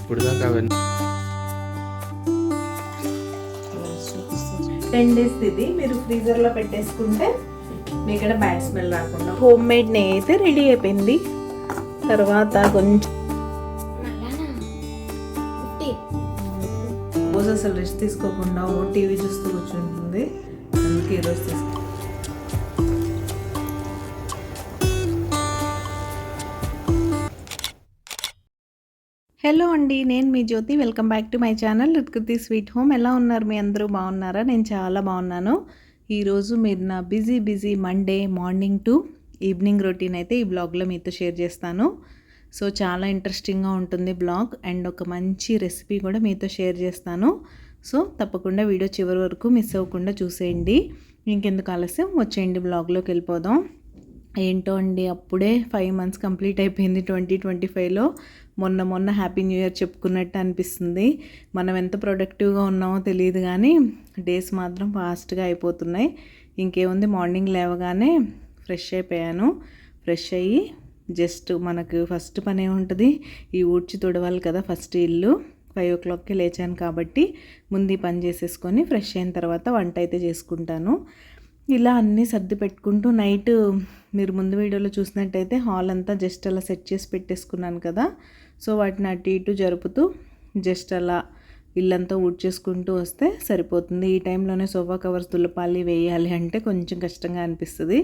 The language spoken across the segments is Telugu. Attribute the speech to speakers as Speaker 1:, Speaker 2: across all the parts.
Speaker 1: ఇప్పుడు దాకా అవన్నీ
Speaker 2: టెన్ డేస్ ఇది మీరు ఫ్రీజర్లో పెట్టేసుకుంటే మీ ఇక్కడ బ్యాడ్ స్మెల్ రాకుండా. హోమ్ మేడ్ నెయ్యి అయితే రెడీ అయిపోయింది. తర్వాత కొంచెం రోజు అసలు రెస్ట్ తీసుకోకుండా ఓ టీవీ చూస్తూ కూర్చుంటుంది. అందుకే ఈరోజు తీసుకో హలో అండి నేను మీ Jyothi. Welcome back to my channel Rutkriti sweet home ఎలా ఉన్నారు? మీ అందరూ బాగున్నారా? నేను చాలా బాగున్నాను. ఈరోజు మీరు నా busy busy Monday morning to evening routine అయితే ఈ బ్లాగ్లో మీతో షేర్ చేస్తాను. సో చాలా ఇంట్రెస్టింగ్గా ఉంటుంది బ్లాగ్ అండ్ ఒక మంచి రెసిపీ కూడా మీతో షేర్ చేస్తాను. సో తప్పకుండా వీడియో చివరి వరకు మిస్ అవ్వకుండా చూసేయండి. ఇంకెందుకు ఆలస్యం? వచ్చేయండి బ్లాగ్లోకి వెళ్ళిపోదాం. ఏంటో అండి అప్పుడే ఫైవ్ మంత్స్ కంప్లీట్ అయిపోయింది ట్వంటీ ట్వంటీ ఫైవ్లో మొన్న మొన్న హ్యాపీ న్యూ ఇయర్ చెప్పుకున్నట్టు అనిపిస్తుంది. మనం ఎంత ప్రొడక్టివ్గా ఉన్నామో తెలియదు కానీ డేస్ మాత్రం ఫాస్ట్గా అయిపోతున్నాయి. ఇంకేముంది మార్నింగ్ లేవగానే ఫ్రెష్ అయిపోయాను. ఫ్రెష్ అయ్యి జస్ట్ మనకు ఫస్ట్ పని ఉంటుంది. ఈ ఊడ్చి తుడవాలి కదా ఫస్ట్ ఇల్లు. ఫైవ్ ఓ క్లాక్కి లేచాను కాబట్టి ముందు పని చేసేసుకొని ఫ్రెష్ అయిన తర్వాత వంట అయితే చేసుకుంటాను. ఇలా అన్నీ సర్ది పెట్టుకుంటూ నైట్ మీరు ముందు వీడియోలో చూసినట్టయితే హాల్ అంతా జస్ట్ అలా సెట్ చేసి పెట్టేసుకున్నాను కదా. సో వాటిని అటు ఇటు జరుపుతూ జస్ట్ అలా ఇల్లంతా ఊడ్చేసుకుంటూ వస్తే సరిపోతుంది. ఈ టైంలోనే సోఫా కవర్స్ దులపాలి వేయాలి అంటే కొంచెం కష్టంగా అనిపిస్తుంది.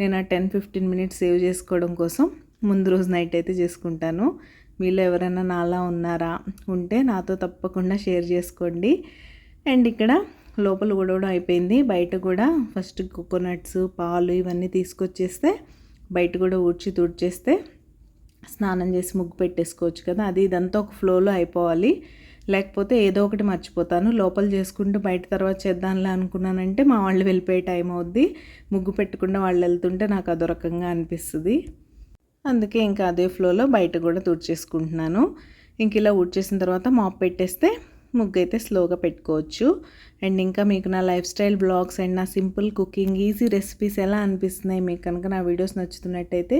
Speaker 2: నేను ఆ టెన్ ఫిఫ్టీన్ మినిట్స్ సేవ్ చేసుకోవడం కోసం ముందు రోజు నైట్ అయితే చేసుకుంటాను. మీలో ఎవరైనా నాలా ఉన్నారా ఉంటే నాతో తప్పకుండా షేర్ చేసుకోండి. అండ్ ఇక్కడ లోపల కూడా అయిపోయింది. బయట కూడా ఫస్ట్ కోకోనట్స్ పాలు ఇవన్నీ తీసుకొచ్చేస్తే బయట కూడా ఊడ్చి తుడిచేస్తే స్నానం చేసి ముగ్గు పెట్టేసుకోవచ్చు కదా. అది ఇదంతా ఒక ఫ్లోలో అయిపోవాలి. లేకపోతే ఏదో ఒకటి మర్చిపోతాను. లోపల చేసుకుంటూ బయట తర్వాత చేద్దాంలే అనుకున్నానంటే మా వాళ్ళు వెళ్ళిపోయే టైం అవుద్ది. ముగ్గు పెట్టకుండా వాళ్ళు వెళ్తుంటే నాకు అదొరకంగా అనిపిస్తుంది. అందుకే ఇంకా అదే ఫ్లోలో బయట కూడా తుడిచేసుకుంటున్నాను. ఇంక ఇలా ఊడ్చేసిన తర్వాత మాప్ పెట్టేస్తే ముగ్గు అయితే స్లోగా పెట్టుకోవచ్చు. అండ్ ఇంకా మీకు నా లైఫ్ స్టైల్ బ్లాగ్స్ అండ్ నా సింపుల్ కుకింగ్ ఈజీ రెసిపీస్ ఎలా అనిపిస్తున్నాయి మీకు కనుక నా వీడియోస్ నచ్చుతున్నట్టయితే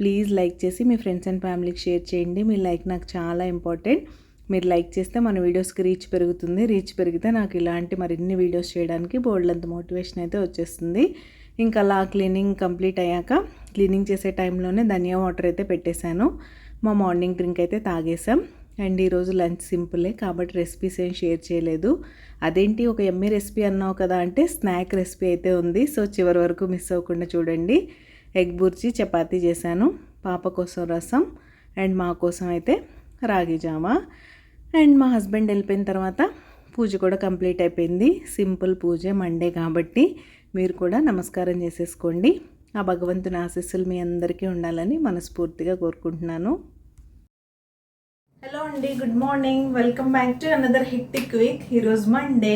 Speaker 2: ప్లీజ్ లైక్ చేసి మీ ఫ్రెండ్స్ అండ్ ఫ్యామిలీకి షేర్ చేయండి. మీ లైక్ నాకు చాలా ఇంపార్టెంట్. మీరు లైక్ చేస్తే మన వీడియోస్కి రీచ్ పెరుగుతుంది. రీచ్ పెరిగితే నాకు ఇలాంటి మరిన్ని వీడియోస్ చేయడానికి బోల్డంత మోటివేషన్ అయితే వచ్చేస్తుంది. ఇంకా అలా క్లీనింగ్ కంప్లీట్ అయ్యాక క్లీనింగ్ చేసే టైంలోనే ధనియా వాటర్ అయితే పెట్టేశాను. మా మార్నింగ్ డ్రింక్ అయితే తాగేసాం అండ్ ఈరోజు లంచ్ సింపులే కాబట్టి రెసిపీస్ ఏం షేర్ చేయలేదు. అదేంటి ఒక ఎమ్మె రెసిపీ అన్నావు కదా అంటే స్నాక్ రెసిపీ అయితే ఉంది. సో చివరి వరకు మిస్ అవ్వకుండా చూడండి. ఎగ్ బుర్జీ చపాతీ చేశాను. పాప కోసం రసం. అండ్ మా కోసం అయితే రాగి జామా. అండ్ మా హస్బెండ్ వెళ్ళిపోయిన తర్వాత పూజ కూడా కంప్లీట్ అయిపోయింది. సింపుల్ పూజ మండే కాబట్టి మీరు కూడా నమస్కారం చేసేసుకోండి. ఆ భగవంతుని ఆశీస్సులు మీ అందరికీ ఉండాలని మనస్ఫూర్తిగా కోరుకుంటున్నాను. హలో అండి good morning welcome back to another hectic week ఈరోజు మండే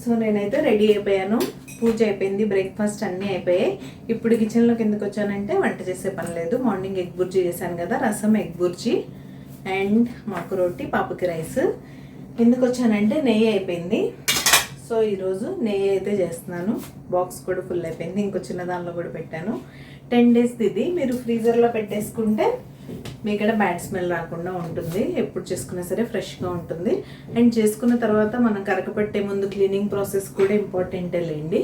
Speaker 2: సో నేనైతే రెడీ అయిపోయాను. పూజ అయిపోయింది బ్రేక్ఫాస్ట్ అన్నీ అయిపోయాయి. ఇప్పుడు కిచెన్లోకి ఎందుకు వచ్చానంటే వంట చేసే పని లేదు. మార్నింగ్ ఎగ్ బుర్జీ చేశాను కదా రసం ఎగ్ బుర్జీ అండ్ మాకు రోటీ పాపకి రైస్ ఎందుకు వచ్చానంటే నెయ్యి అయిపోయింది. సో ఈరోజు నెయ్యి అయితే చేస్తున్నాను. బాక్స్ కూడా ఫుల్ అయిపోయింది. ఇంకో చిన్న దానిలో కూడా పెట్టాను. టెన్ డేస్ ఇది. మీరు ఫ్రీజర్లో పెట్టేసుకుంటే మీ ఇక్కడ బ్యాడ్ స్మెల్ రాకుండా ఉంటుంది. ఎప్పుడు చేసుకున్నా సరే ఫ్రెష్గా ఉంటుంది. అండ్ చేసుకున్న తర్వాత మనం కరకపెట్టే ముందు క్లీనింగ్ ప్రాసెస్ కూడా ఇంపార్టెంటే లేండి.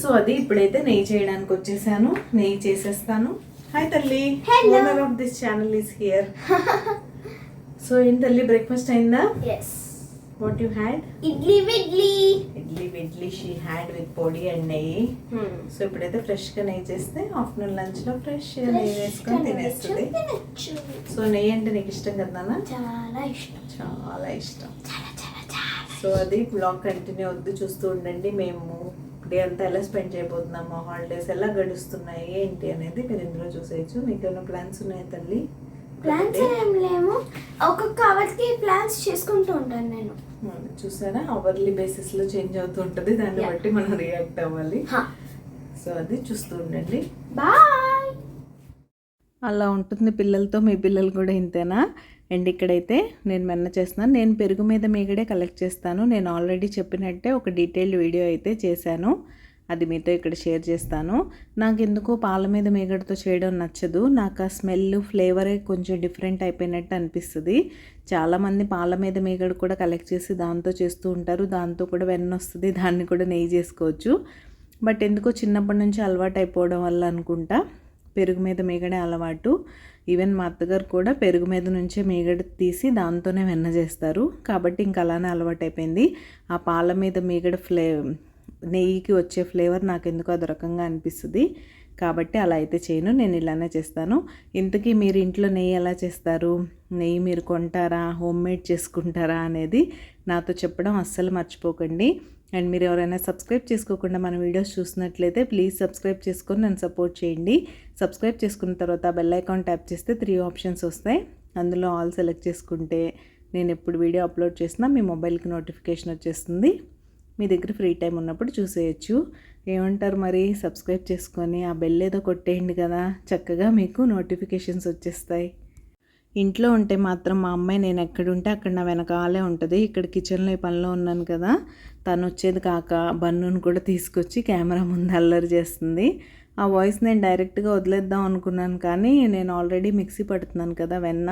Speaker 2: సో అది ఇప్పుడైతే నెయ్యి చేయడానికి వచ్చేసాను. నెయ్యి చేసేస్తాను. హాయ్ తల్లి. Owner of this channel is here so ఏంటి తల్లి? బ్రేక్ఫాస్ట్ అయిందా? What you had
Speaker 3: idli vidli
Speaker 2: idli idli she had with podi and neyyi so ఇప్పుడైతే ఫ్రెష్గా నెయ్యి చేస్తే ఆఫ్టర్నూన్ లంచ్లో ఫ్రెష్ నెయ్యి వేసుకొని తినేస్తుంది. సో నెయ్యి అంటే నీకు ఇష్టం కదా?
Speaker 3: చాలా ఇష్టం.
Speaker 2: చాలా ఇష్టం. సో అది బ్లాగ్ కంటిన్యూ వద్దు చూస్తూ ఉండండి. మేము డే అంతా ఎలా స్పెండ్ చేయబోతున్నాము హాలిడేస్ ఎలా గడుస్తున్నాయి ఏంటి అనేది మీరు ఇందులో చూసేయచ్చు. మీకు ఏమైనా ప్లాన్స్ ఉన్నాయా తల్లి?
Speaker 3: ప్లాన్స్ ఏం లేవు. ఒక్కొక్క అవర్కి ప్లాన్స్ చేసుకుంటూ ఉంటాను నేను.
Speaker 2: చూసారా? అవర్లీ బేసిస్లో చేంజ్ అవుతూ ఉంటుంది. దాన్ని. బట్టి మనం రియాక్ట్ అవ్వాలి. సో అది చూస్తూ ఉండండి.
Speaker 3: బాయ్
Speaker 2: అలా ఉంటుంది పిల్లలతో. మీ పిల్లలు కూడా ఇంతేనా? అండ్ ఇక్కడైతే నేను వెన్న చేస్తున్నాను. నేను పెరుగు మీద మీగడే కలెక్ట్ చేస్తాను. నేను ఆల్రెడీ చెప్పినట్టే ఒక డీటెయిల్డ్ వీడియో అయితే చేశాను. అది మీతో ఇక్కడ షేర్ చేస్తాను. నాకు ఎందుకో పాల మీద మేగడతో చేయడం నచ్చదు. నాకు ఆ స్మెల్ ఫ్లేవరే కొంచెం డిఫరెంట్ అయిపోయినట్టు అనిపిస్తుంది. చాలామంది పాల మీద మీగడ కూడా కలెక్ట్ చేసి దాంతో చేస్తూ ఉంటారు. దాంతో కూడా వెన్న వస్తుంది. దాన్ని కూడా నెయ్యి చేసుకోవచ్చు. బట్ ఎందుకో చిన్నప్పటి నుంచి అలవాటు అయిపోవడం వల్ల అనుకుంటా పెరుగు మీద మేగడే అలవాటు. ఈవెన్ మా అత్తగారు కూడా పెరుగు మీద నుంచే మీగడ తీసి దాంతోనే వెన్న చేస్తారు. కాబట్టి ఇంకా అలానే అలవాటు అయిపోయింది ఆ పాల మీద మీగడ ఫ్లే నెయ్యికి వచ్చే ఫ్లేవర్ నాకు ఎందుకో అది రకంగా అనిపిస్తుంది. కాబట్టి అలా అయితే చేయను నేను ఇలానే చేస్తాను. ఇంతకీ మీరు ఇంట్లో నెయ్యి ఎలా చేస్తారు? నెయ్యి మీరు కొంటారా? హోమ్ మేడ్ చేసుకుంటారా అనేది నాతో చెప్పడం అస్సలు మర్చిపోకండి. అండ్ మీరు ఎవరైనా సబ్స్క్రైబ్ చేసుకోకుండా మన వీడియోస్ చూసినట్లయితే ప్లీజ్ సబ్స్క్రైబ్ చేసుకొని నన్ను సపోర్ట్ చేయండి. సబ్స్క్రైబ్ చేసుకున్న తర్వాత బెల్ ఐకాన్ ట్యాప్ చేస్తే త్రీ ఆప్షన్స్ వస్తాయి. అందులో ఆల్ సెలెక్ట్ చేసుకుంటే నేను ఎప్పుడు వీడియో అప్లోడ్ చేసినా మీ మొబైల్కి నోటిఫికేషన్ వచ్చేస్తుంది. మీ దగ్గర ఫ్రీ టైం ఉన్నప్పుడు చూసేయచ్చు. ఏమంటారు మరి? సబ్స్క్రైబ్ చేసుకొని ఆ బెల్ ఏదో కొట్టేయండి కదా. చక్కగా మీకు నోటిఫికేషన్స్ వచ్చేస్తాయి. ఇంట్లో ఉంటే మాత్రం మా అమ్మాయి నేను ఎక్కడుంటే అక్కడ నా వెనకాలే ఉంటుంది. ఇక్కడ కిచెన్లో ఈ పనిలో ఉన్నాను కదా. తను వచ్చేది కాక బన్నును కూడా తీసుకొచ్చి కెమెరా ముందు అల్లరి చేస్తుంది. ఆ వాయిస్ నేను డైరెక్ట్గా వదిలేద్దాం అనుకున్నాను కానీ నేను ఆల్రెడీ మిక్సీ పడుతున్నాను కదా వెన్న.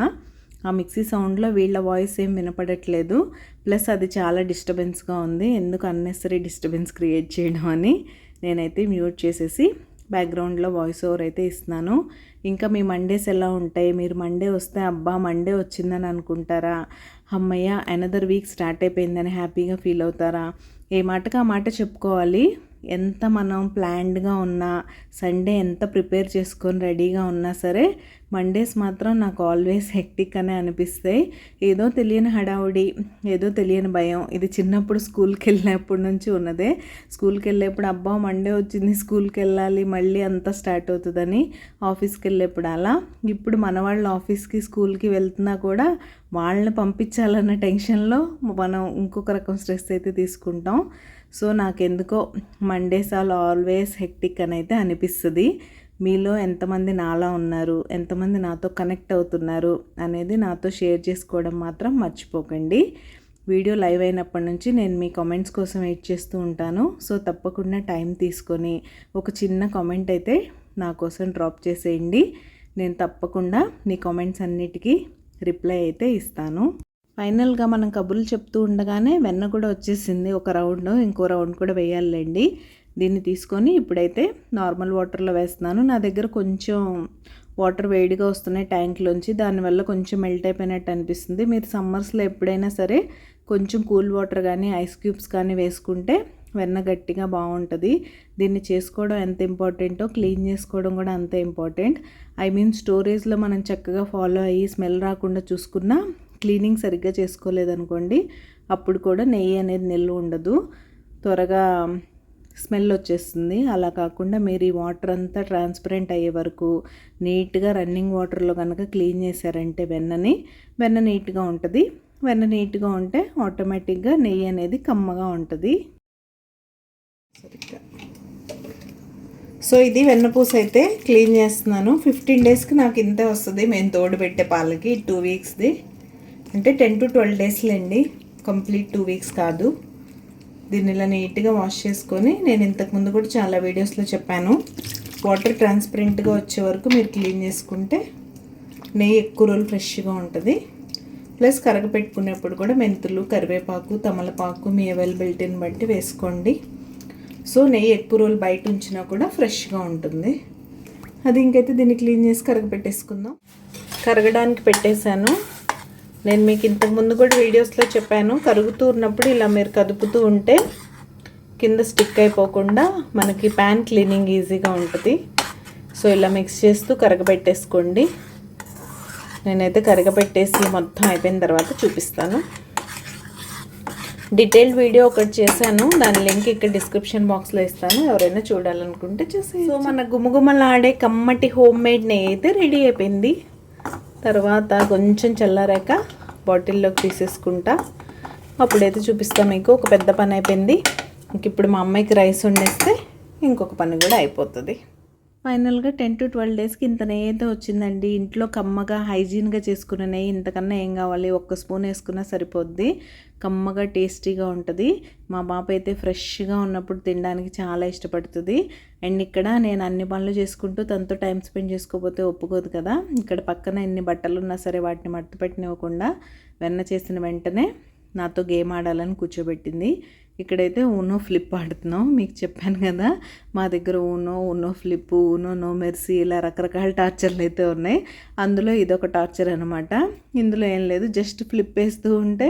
Speaker 2: ఆ మిక్సీ సౌండ్లో వీళ్ళ వాయిస్ ఏం వినపడట్లేదు. ప్లస్ అది చాలా డిస్టర్బెన్స్గా ఉంది. ఎందుకు అన్నెసరీ డిస్టర్బెన్స్ క్రియేట్ చేయడం అని నేనైతే మ్యూట్ చేసేసి బ్యాక్గ్రౌండ్లో వాయిస్ ఓవర్ అయితే ఇస్తున్నాను. ఇంకా మీ మండేస్ ఎలా ఉంటాయి? మీరు మండే వస్తే అబ్బా మండే వచ్చిందని అనుకుంటారా? అమ్మయ్య అనదర్ వీక్ స్టార్ట్ అయిపోయిందని హ్యాపీగా ఫీల్ అవుతారా? ఏ మాటకు ఆ మాట చెప్పుకోవాలి? ఎంత మనం ప్లాన్డ్గా ఉన్నా సండే ఎంత ప్రిపేర్ చేసుకొని రెడీగా ఉన్నా సరే మండేస్ మాత్రం నాకు ఆల్వేస్ హెక్టిక్ అనే అనిపిస్తాయి ఏదో తెలియని హడావుడి ఏదో తెలియని భయం ఇది చిన్నప్పుడు స్కూల్కి వెళ్ళినప్పటి నుంచి ఉన్నదే. స్కూల్కి వెళ్ళేప్పుడు అబ్బా మండే వచ్చింది స్కూల్కి వెళ్ళాలి మళ్ళీ అంతా స్టార్ట్ అవుతుందని ఆఫీస్కి వెళ్ళేప్పుడు అలా. ఇప్పుడు మన వాళ్ళు ఆఫీస్కి స్కూల్కి వెళ్తున్నా కూడా వాళ్ళని పంపించాలన్న టెన్షన్లో మనం ఇంకొక రకం స్ట్రెస్ అయితే తీసుకుంటాం. సో నాకెందుకో మండేస్ ఆల్ ఆల్వేస్ హెక్టిక్ అని అయితే అనిపిస్తుంది. మీలో ఎంతమంది నాలా ఉన్నారు ఎంతమంది నాతో కనెక్ట్ అవుతున్నారు అనేది నాతో షేర్ చేసుకోవడం మాత్రం మర్చిపోకండి. వీడియో లైవ్ అయినప్పటి నుంచి నేను మీ కామెంట్స్ కోసం వెయిట్ చేస్తూ ఉంటాను. సో తప్పకుండా టైం తీసుకొని ఒక చిన్న కామెంట్ అయితే నా కోసం డ్రాప్ చేసేయండి. నేను తప్పకుండా మీ కామెంట్స్ అన్నిటికీ రిప్లై అయితే ఇస్తాను. ఫైనల్గా మనం కబుర్లు చెప్తూ ఉండగానే వెన్న కూడా వచ్చేసింది. ఒక రౌండ్ ఇంకో రౌండ్ కూడా వేయాలండి దీన్ని తీసుకొని ఇప్పుడైతే నార్మల్ వాటర్లో వేస్తున్నాను. నా దగ్గర కొంచెం వాటర్ వేడిగా వస్తున్నాయి ట్యాంక్లోంచి. దానివల్ల కొంచెం మెల్ట్ అయిపోయినట్టు అనిపిస్తుంది. మీరు సమ్మర్స్లో ఎప్పుడైనా సరే కొంచెం కూల్ వాటర్ కానీ ఐస్ క్యూబ్స్ కానీ వేసుకుంటే వెన్న గట్టిగా బాగుంటుంది. దీన్ని చేసుకోవడం ఎంత ఇంపార్టెంటో క్లీన్ చేసుకోవడం కూడా అంతే ఇంపార్టెంట్. ఐ మీన్ స్టోరేజ్లో మనం చక్కగా ఫాలో అయ్యి స్మెల్ రాకుండా చూసుకున్నా క్లీనింగ్ సరిగ్గా చేసుకోలేదనుకోండి అప్పుడు కూడా నెయ్యి అనేది నిల్వ ఉండదు. త్వరగా స్మెల్ వచ్చేస్తుంది. అలా కాకుండా మీరు ఈ వాటర్ అంతా ట్రాన్స్పరెంట్ అయ్యే వరకు నీట్గా రన్నింగ్ వాటర్లో కనుక క్లీన్ చేశారంటే వెన్నని వెన్న నీట్గా ఉంటుంది. వెన్న నీట్గా ఉంటే ఆటోమేటిక్గా నెయ్యి అనేది కమ్మగా ఉంటుంది. సో ఇది వెన్నపూస అయితే క్లీన్ చేస్తున్నాను. ఫిఫ్టీన్ డేస్కి నాకు ఇంతే వస్తుంది. మేము తోడు పెట్టే పాలకి టూ వీక్స్ది. అంటే టెన్ టు ట్వెల్వ్ డేస్లేండి. కంప్లీట్ టూ వీక్స్ కాదు. దీన్ని ఇలా నీట్గా వాష్ చేసుకొని నేను ఇంతకుముందు కూడా చాలా వీడియోస్లో చెప్పాను. వాటర్ ట్రాన్స్పరెంట్గా వచ్చే వరకు మీరు క్లీన్ చేసుకుంటే నెయ్యి ఎక్కువ రోజులు ఫ్రెష్గా ఉంటుంది. ప్లస్ కరగపెట్టుకునేప్పుడు కూడా మెంతులు కరివేపాకు తమలపాకు మీ అవైలబిలిటీని బట్టి వేసుకోండి. సో నెయ్యి ఎక్కువ రోజులు బయట ఉంచినా కూడా ఫ్రెష్గా ఉంటుంది. అది ఇంకైతే దీన్ని క్లీన్ చేసి కరగపెట్టేసుకుందాం. కరగడానికి పెట్టేశాను. నేను మీకు ఇంతకు ముందు కూడా వీడియోస్లో చెప్పాను. కరుగుతూ ఉన్నప్పుడు ఇలా మీరు కదుపుతూ ఉంటే కింద స్టిక్ అయిపోకుండా మనకి ప్యాన్ క్లీనింగ్ ఈజీగా ఉంటుంది. సో ఇలా మిక్స్ చేస్తూ కరగబెట్టేసుకోండి. నేనైతే కరగబెట్టేసి మొత్తం అయిపోయిన తర్వాత చూపిస్తాను. డీటెయిల్డ్ వీడియో ఒకటి చేశాను. దాని లింక్ ఇక్కడ డిస్క్రిప్షన్ బాక్స్లో ఇస్తాను. ఎవరైనా చూడాలనుకుంటే చూసి సో మన గుమగుమలాడే కమ్మటి హోమ్ మేడ్ నెయ్యి అయితే రెడీ అయిపోయింది. తర్వాత కొంచెం చల్లారాక బాటిల్లోకి తీసేసుకుంటా. అప్పుడైతే చూపిస్తా మీకు ఒక పెద్ద పని అయిపోయింది. ఇంక ఇప్పుడు మా అమ్మాయికి రైస్ వండేస్తే ఇంకొక పని కూడా అయిపోతుంది. ఫైనల్గా టెన్ టు ట్వెల్వ్ డేస్కి ఇంత నెయ్యి అయితే వచ్చిందండి. ఇంట్లో కమ్మగా హైజీన్గా చేసుకున్న నెయ్యి ఇంతకన్నా ఏం కావాలి? ఒక్క స్పూన్ వేసుకున్నా సరిపోద్ది. కమ్మగా టేస్టీగా ఉంటుంది. మా పాప అయితే ఫ్రెష్గా ఉన్నప్పుడు తినడానికి చాలా ఇష్టపడుతుంది. అండ్ ఇక్కడ నేను అన్ని పనులు చేసుకుంటూ తనతో టైం స్పెండ్ చేసుకోకపోతే ఒప్పుకోదు కదా. ఇక్కడ పక్కన ఎన్ని బట్టలు ఉన్నా సరే వాటిని మట్టు పెట్టినివ్వకుండా వెన్న చేసిన వెంటనే నాతో గేమ్ ఆడాలని కూర్చోబెట్టింది. ఇక్కడైతే ఊనో ఫ్లిప్ ఆడుతున్నాం మీకు చెప్పాను కదా మా దగ్గర Uno Uno flip Uno no mercy ఇలా రకరకాల టార్చర్లు అయితే ఉన్నాయి. అందులో ఇదొక టార్చర్ అనమాట ఇందులో ఏం లేదు జస్ట్ ఫ్లిప్ వేస్తూ ఉంటే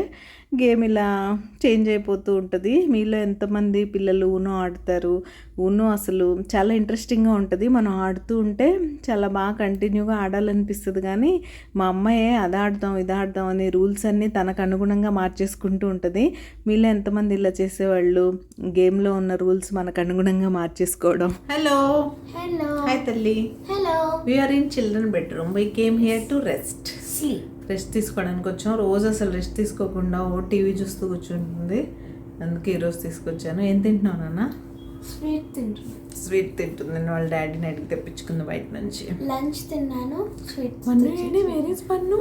Speaker 2: గేమ్ ఇలా చేంజ్ అయిపోతూ ఉంటుంది. మీలో ఎంతమంది పిల్లలు ఊనో ఆడతారు. ఊనో అసలు చాలా ఇంట్రెస్టింగ్గా ఉంటుంది. మనం ఆడుతూ ఉంటే చాలా బాగా కంటిన్యూగా ఆడాలనిపిస్తుంది. కానీ మా అమ్మాయే అది ఆడదాం ఇది ఆడదాం అని రూల్స్ అన్నీ తనకు అనుగుణంగా మార్చేసుకుంటూ ఉంటుంది. మీలో ఎంతమంది ఇలా చేసేవాళ్ళు? గేమ్లో ఉన్న రూల్స్ మనకు అనుగుణంగా మార్చేసుకోవడం. హలో.
Speaker 3: హలో.
Speaker 2: హాయ్ తల్లి.
Speaker 3: Hello.
Speaker 2: We are in children bedroom we came here to rest
Speaker 3: sleep
Speaker 2: rest తీసుకోవడానికి వచ్చాం. రోజు అసలు రెస్ట్ తీసుకోకుండా ఓ టీవీ చూస్తూ కూర్చుంటుంది. అందుకే ఈరోజు తీసుకొచ్చాను. ఏం తింటున్నావు నాన్న?
Speaker 3: స్వీట్ తింటున్నాను
Speaker 2: స్వీట్ తింటుంది. నేను వాళ్ళ డాడీని అడిగి తెప్పించుకుంది బయట నుంచి.
Speaker 3: లంచ్ తిన్నాను. స్వీట్
Speaker 2: పన్ను ఏంటి? వేరేస్ పన్ను?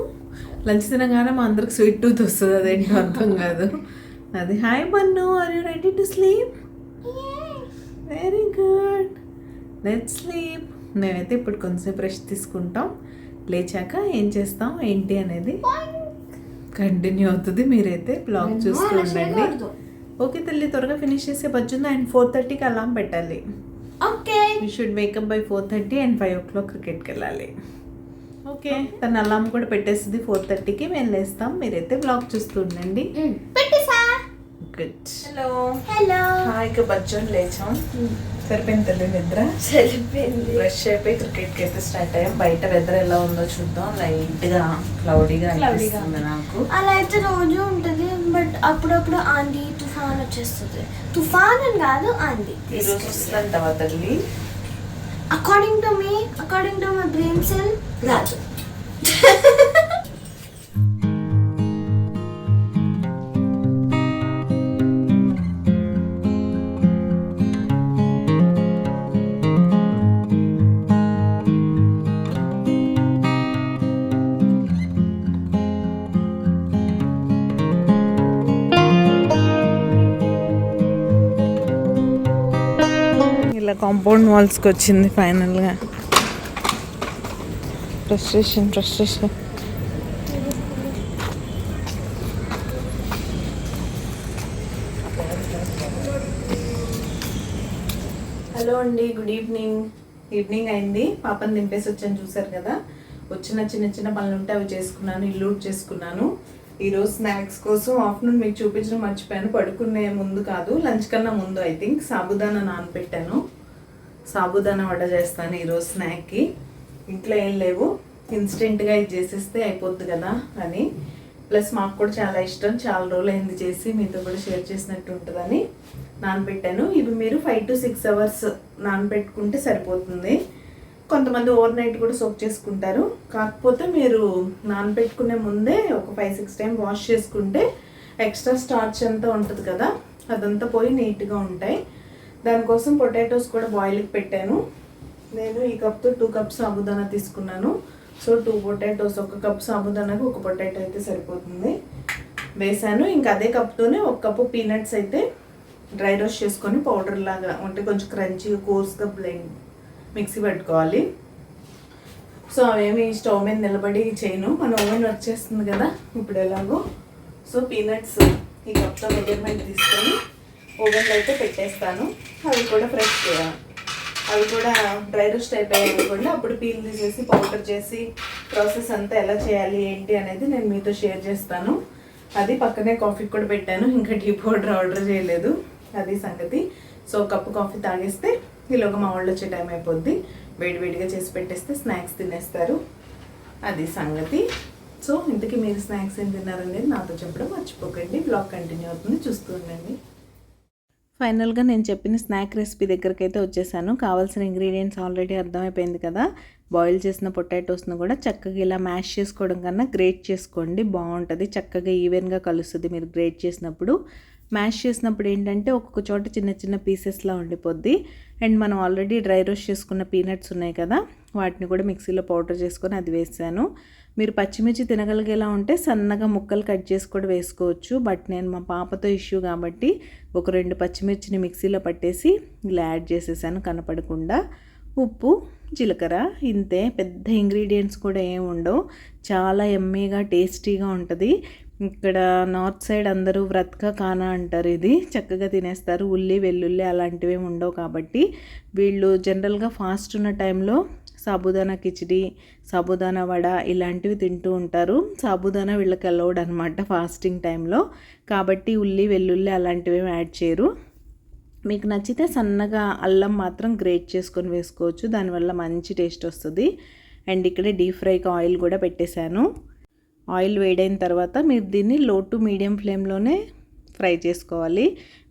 Speaker 2: లంచ్ తినగానే మా అందరికి స్వీట్ టూత్ వస్తుంది. అదేంటో అర్థం కాదు. అది. హాయ్ పన్ను. Are you ready to sleep very good let sleep నేనైతే ఇప్పుడు కొంచెంసేపు రెస్ట్ తీసుకుంటాం. లేచాక ఏం చేస్తాం ఏంటి అనేది కంటిన్యూ అవుతుంది. మీరైతే బ్లాగ్ చూస్తూ ఉండండి. ఓకే తల్లి త్వరగా ఫినిష్ చేసే బజ్జుంది అండ్ ఫోర్ థర్టీకి అలాం పెట్టాలి.
Speaker 3: Okay.
Speaker 2: We should wake up by four thirty and five o'clock క్రికెట్కి వెళ్ళాలి. ఓకే తన అలాం కూడా పెట్టేస్తుంది ఫోర్ థర్టీకి. మేము లేస్తాం. మీరైతే బ్లాగ్ చూస్తూ ఉండండి. గుడ్
Speaker 3: హలో హలో
Speaker 2: హాయిగా బజ్జోని లేచాం. సరిపోయింది తల్లి నిద్ర?
Speaker 3: సరిపోయింది.
Speaker 2: ఫ్రెష్ అయిపోయి క్రికెట్కి అయితే స్టార్ట్ అయ్యాం. బయట వెదర్ ఎలా ఉందో చూద్దాం. లైట్గా క్లౌడీగా. అనిపిస్తుంది నాకు.
Speaker 3: అలా అయితే రోజు ఉంటుంది బట్ అప్పుడప్పుడు ఆంधी తుఫాన్ వచ్చేస్తుంది. తుఫాన్ అని కాదు ఆంधी
Speaker 2: ఈరోజు వస్తుందంటావా తల్లి?
Speaker 3: According to me according to my brain cell రాదు
Speaker 2: ఇలా కాంపౌండ్ వాల్స్కి వచ్చింది ఫైనల్గా ఫ్రస్ట్రేషన్ ఫ్రస్ట్రేషన్ హలో అండి గుడ్ ఈవినింగ్ ఈవినింగ్ అయింది. పాపని దింపేసి వచ్చాను చూసారు కదా. వచ్చిన చిన్న చిన్న పనులు ఉంటే అవి చేసుకున్నాను ఇల్లు చేసుకున్నాను. ఈరోజు స్నాక్స్ కోసం ఆఫ్టర్నూన్ మీకు చూపించడం మర్చిపోయాను. పడుకునే ముందు కాదు లంచ్ కన్నా ముందు ఐ థింక్ సాబుదానా నానబెట్టాను. సాబుదానా వడ చేస్తాను ఈరోజు స్నాక్కి. ఇంట్లో ఏం లేవు. ఇన్స్టెంట్గా ఇది చేసేస్తే అయిపోద్ది కదా అని. ప్లస్ మాకు కూడా చాలా ఇష్టం. చాలా రోజులు అయింది చేసి మీతో కూడా షేర్ చేసినట్టు ఉంటుందని నానబెట్టాను. ఇవి మీరు ఫైవ్ టు సిక్స్ అవర్స్ నానబెట్టుకుంటే సరిపోతుంది. కొంతమంది ఓవర్ నైట్ కూడా సోక్ చేసుకుంటారు. కాకపోతే మీరు నానబెట్టుకునే ముందే ఒక ఫైవ్ సిక్స్ టైం వాష్ చేసుకుంటే ఎక్స్ట్రా స్టార్చ్ అంతా ఉంటుంది కదా అదంతా పోయి నీట్గా ఉంటాయి. దానికోసం పొటాటోస్ కూడా బాయిల్కి పెట్టాను. నేను ఈ కప్తో టూ కప్స్ సాబుదానా తీసుకున్నాను. సో టూ పొటాటోస్ ఒక కప్ సాబుదానాకి ఒక పొటాటో అయితే సరిపోతుంది. వేసాను. ఇంకా అదే కప్తోనే ఒక కప్పు పీనట్స్ అయితే డ్రై రోస్ట్ చేసుకొని పౌడర్ లాగా అంటే కొంచెం క్రంచీగా కోర్స్గా బ్లెండ్ మిక్సీ పెట్టుకోవాలి. సో అవేమి స్టవ్ మీద నిలబడి చేయను. మన ఓవెన్ వచ్చేస్తుంది కదా ఇప్పుడు ఎలాగో. సో పీనట్స్ ఈ కప్తో మెజర్మెంట్ తీసుకొని ఓవెన్లో అయితే పెట్టేస్తాను. అవి కూడా ఫ్రెష్ అవి కూడా డ్రై రోస్ట్ అయిపోయాయి అనుకోండి అప్పుడు పీల్ తీసేసి పౌడర్ చేసి ప్రాసెస్ అంతా ఎలా చేయాలి ఏంటి అనేది నేను మీతో షేర్ చేస్తాను. అది పక్కనే కాఫీ కూడా పెట్టాను. ఇంకా టీ పౌడర్ ఆర్డర్ చేయలేదు. అది సంగతి. సో కప్పు కాఫీ తాగేస్తే ఈలోగా మా వాళ్ళు వచ్చే టైం అయిపోద్ది. వేడి వేడిగా చేసి పెట్టేస్తే స్నాక్స్ తినేస్తారు. అది సంగతి. సో ఇంతకీ మీరు స్నాక్స్ ఏం తిన్నారనేది నాతో చెప్పడం మర్చిపోకండి. బ్లాగ్ కంటిన్యూ అవుతుంది. చూస్తూ ఉండండి. ఫైనల్గా నేను చెప్పిన స్నాక్ రెసిపీ దగ్గరికి అయితే వచ్చేసాను. కావాల్సిన ఇంగ్రీడియంట్స్ ఆల్రెడీ అర్థమైపోయింది కదా. బాయిల్ చేసిన పొటాటోస్ను కూడా చక్కగా ఇలా మ్యాష్ చేసుకోవడం కన్నా గ్రేట్ చేసుకోండి. బాగుంటుంది. చక్కగా ఈవెన్గా కలుస్తుంది మీరు గ్రేట్ చేసినప్పుడు. మ్యాష్ చేసినప్పుడు ఏంటంటే ఒక్కొక్క చోట చిన్న చిన్న పీసెస్లా ఉండిపోద్ది. అండ్ మనం ఆల్రెడీ డ్రై రోస్ట్ చేసుకున్న పీనట్స్ ఉన్నాయి కదా. వాటిని కూడా మిక్సీలో పౌడర్ చేసుకొని అది వేసాను. మీరు పచ్చిమిర్చి తినగలిగేలా ఉంటే సన్నగా ముక్కలు కట్ చేసి కూడా వేసుకోవచ్చు. బట్ నేను మా పాపతో ఇష్యూ కాబట్టి ఒక రెండు పచ్చిమిర్చిని మిక్సీలో పట్టేసి ఇలా యాడ్ చేసేసాను కనపడకుండా. ఉప్పు జీలకర్ర ఇంతే. పెద్ద ఇంగ్రీడియంట్స్ కూడా ఏమి ఉండవు. చాలా ఎమ్మీగా టేస్టీగా ఉంటుంది. ఇక్కడ నార్త్ సైడ్ అందరూ వ్రత్క కానా అంటారు ఇది. చక్కగా తినేస్తారు. ఉల్లి వెల్లుల్లి అలాంటివి ఉండవు కాబట్టి. వీళ్ళు జనరల్గా ఫాస్ట్ ఉన్న టైంలో సాబుదానా కిచిడి సాబుదానా వడ ఇలాంటివి తింటూ ఉంటారు. సాబుదానా వీళ్ళకి అలౌడ్ అనమాట ఫాస్టింగ్ టైంలో కాబట్టి ఉల్లి వెల్లుల్లి అలాంటివి యాడ్ చేయరు. మీకు నచ్చితే సన్నగా అల్లం మాత్రం గ్రేట్ చేసుకొని వేసుకోవచ్చు. దానివల్ల మంచి టేస్ట్ వస్తుంది. అండ్ ఇక్కడ డీప్ ఫ్రైకి ఆయిల్ కూడా పెట్టేశాను. ఆయిల్ వేడైన తర్వాత మీరు దీన్ని లో టు మీడియం ఫ్లేమ్లోనే ఫ్రై చేసుకోవాలి.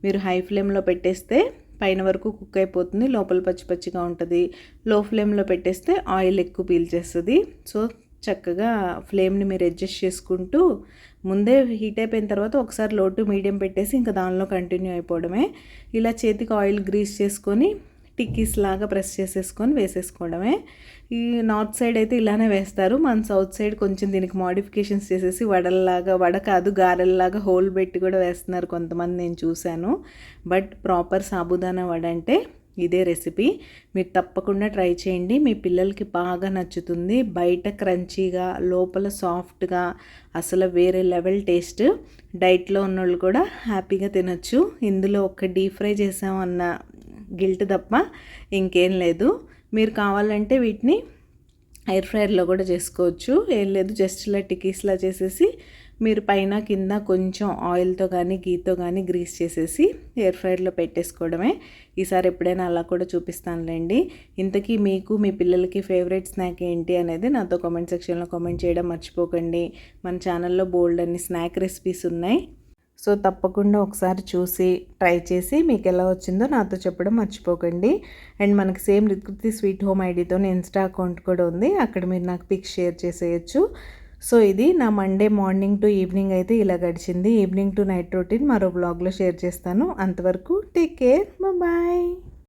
Speaker 2: మీరు హై ఫ్లేమ్లో పెట్టేస్తే పైన వరకు కుక్ అయిపోతుంది. లోపల పచ్చి పచ్చిగా ఉంటుంది. లో ఫ్లేమ్లో పెట్టేస్తే ఆయిల్ ఎక్కువ పీల్చేస్తుంది సో చక్కగా ఫ్లేమ్ని మీరు అడ్జస్ట్ చేసుకుంటూ ముందే హీట్ అయిపోయిన తర్వాత ఒకసారి లో టు మీడియం పెట్టేసి ఇంకా దానిలో కంటిన్యూ అయిపోవడమే. ఇలా చేతికి ఆయిల్ గ్రీస్ చేసుకొని టిక్కీస్ లాగా ప్రెస్ చేసేసుకొని వేసేసుకోవడమే. ఈ నార్త్ సైడ్ అయితే ఇలానే వేస్తారు. మన సౌత్ సైడ్ కొంచెం దీనికి మోడిఫికేషన్స్ చేసేసి వడల్లాగా వడ కాదు గారెల్లాగా హోల్ పెట్టి కూడా వేస్తున్నారు కొంతమంది నేను చూశాను. బట్ ప్రాపర్ సాబుదానా వడ అంటే ఇదే రెసిపీ. మీరు తప్పకుండా ట్రై చేయండి. మీ పిల్లలకి బాగా నచ్చుతుంది. బయట క్రంచీగా లోపల సాఫ్ట్గా అసలు వేరే లెవెల్ టేస్ట్. డైట్లో ఉన్నోళ్ళు కూడా హ్యాపీగా తినచ్చు. ఇందులో ఒక డీప్ ఫ్రై చేసామన్న గిల్ట్ తప్ప ఇంకేం లేదు. మీరు కావాలంటే వీటిని ఎయిర్ ఫ్రైయర్లో కూడా చేసుకోవచ్చు. ఏం లేదు జస్ట్ ఇలా టికీస్లా చేసేసి మీరు పైన కింద కొంచెం ఆయిల్తో కానీ గీతో కానీ గ్రీస్ చేసేసి ఎయిర్ ఫ్రైయర్లో పెట్టేసుకోవడమే. ఈసారి ఎప్పుడైనా అలా కూడా చూపిస్తానులేండి. ఇంతకీ మీకు మీ పిల్లలకి ఫేవరెట్ స్నాక్ ఏంటి అనేది నాతో కామెంట్ సెక్షన్లో కామెంట్ చేయడం మర్చిపోకండి. మన ఛానల్లో బోల్డ్ అన్ని స్నాక్ రెసిపీస్ ఉన్నాయి. సో తప్పకుండా ఒకసారి చూసి ట్రై చేసి మీకు ఎలా వచ్చిందో నాతో చెప్పడం మర్చిపోకండి. అండ్ మనకి సేమ్ రికృతి స్వీట్ హోమ్ ఐడితో ఇన్స్టా అకౌంట్ కూడా ఉంది. అక్కడ మీరు నాకు పిక్ షేర్ చేసేయచ్చు. సో ఇది నా మండే మార్నింగ్ టు ఈవినింగ్ అయితే ఇలా గడిచింది. ఈవినింగ్ టు నైట్ రొటీన్ మరో బ్లాగ్లో షేర్ చేస్తాను. అంతవరకు టేక్ కేర్. బాయ్.